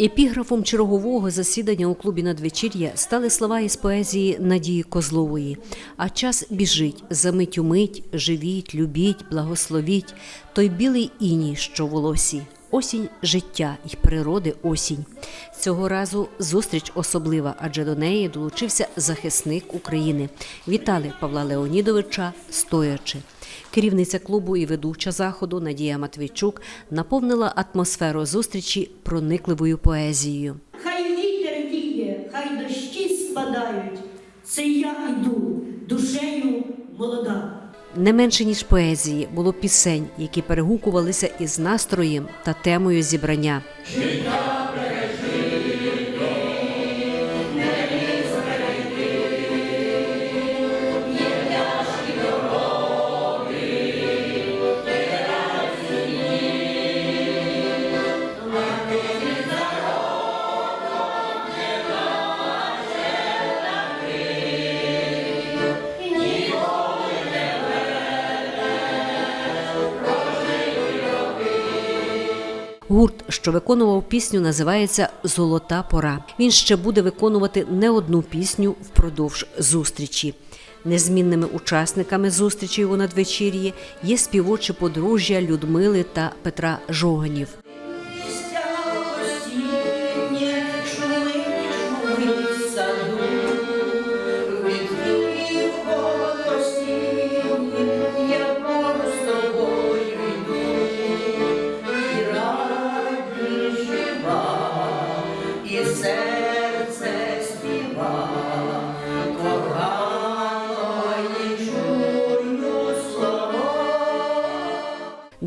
Епіграфом чергового засідання у клубі надвечір'я стали слова із поезії Надії Козлової. А час біжить, за мить у мить, живіть, любіть, благословіть, той білий іній, що волосі. Осінь життя і природи осінь. Цього разу зустріч особлива, адже до неї долучився захисник України. Вітали Павла Леонідовича стоячи. Керівниця клубу і ведуча заходу Надія Матвійчук наповнила атмосферу зустрічі проникливою поезією. Хай вітер віє, хай дощі спадають. Це я йду, душею молода. Не менше ніж поезії було пісень, які перегукувалися із настроєм та темою зібрання. Гурт, що виконував пісню, називається Золота пора. Він ще буде виконувати не одну пісню впродовж зустрічі. Незмінними учасниками зустрічі у надвечір'ї є співочі подружжя Людмили та Петра Жоганів.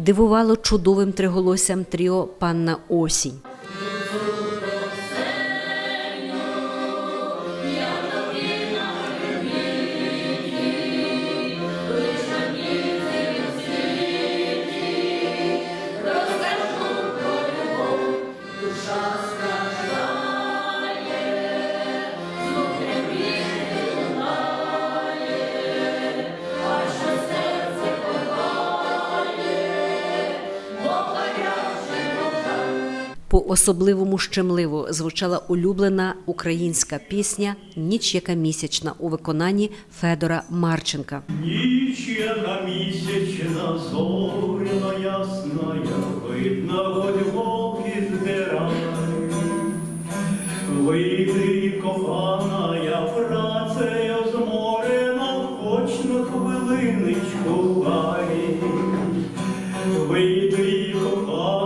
Дивувало чудовим триголоссям тріо Панна Осінь. По-особливому щемливо звучала улюблена українська пісня Ніч яка місячна у виконанні Федора Марченка. Ніч, яка місячна, зоряна ясна, видно, хоть вовки збирай. Вийди, кохана, я працею зморена, хоч на хвилиночку гай. Вийди, кохана,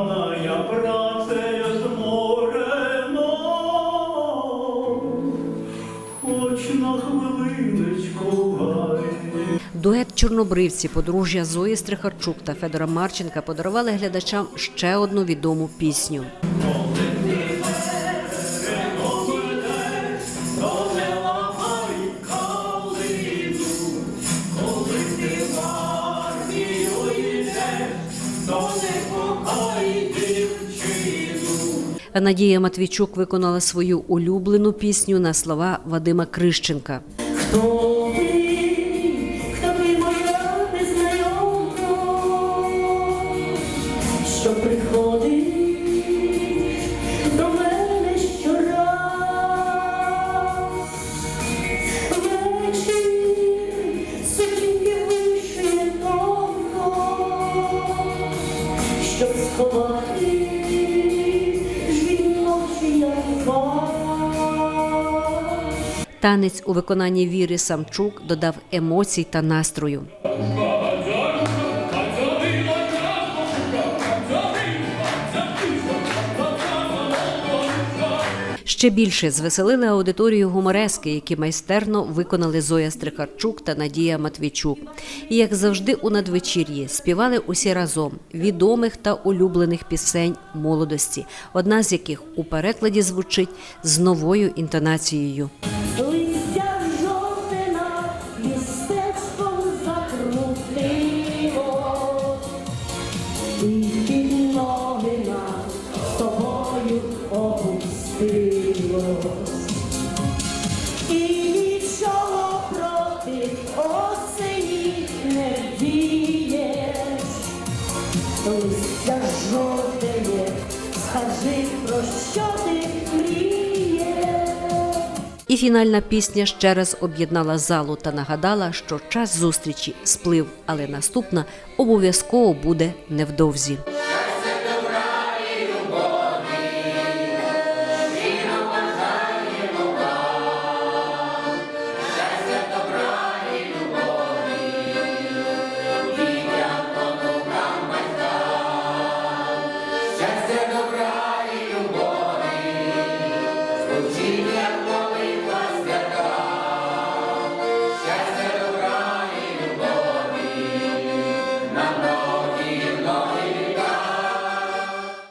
Дует чорнобривці, подружжя Зої Стрихарчук та Федора Марченка подарували глядачам ще одну відому пісню. Надія Матвійчук виконала свою улюблену пісню на слова Вадима Крищенка. Хто щоб сховати жіночі як. Танець у виконанні Віри Самчук додав емоцій та настрою. Ще більше звеселили аудиторію гуморески, які майстерно виконали Зоя Стрихарчук та Надія Матвійчук. І як завжди у надвечір'ї співали усі разом відомих та улюблених пісень молодості, одна з яких у перекладі звучить з новою інтонацією. І фінальна пісня ще раз об'єднала залу та нагадала, що час зустрічі сплив, але наступна обов'язково буде невдовзі.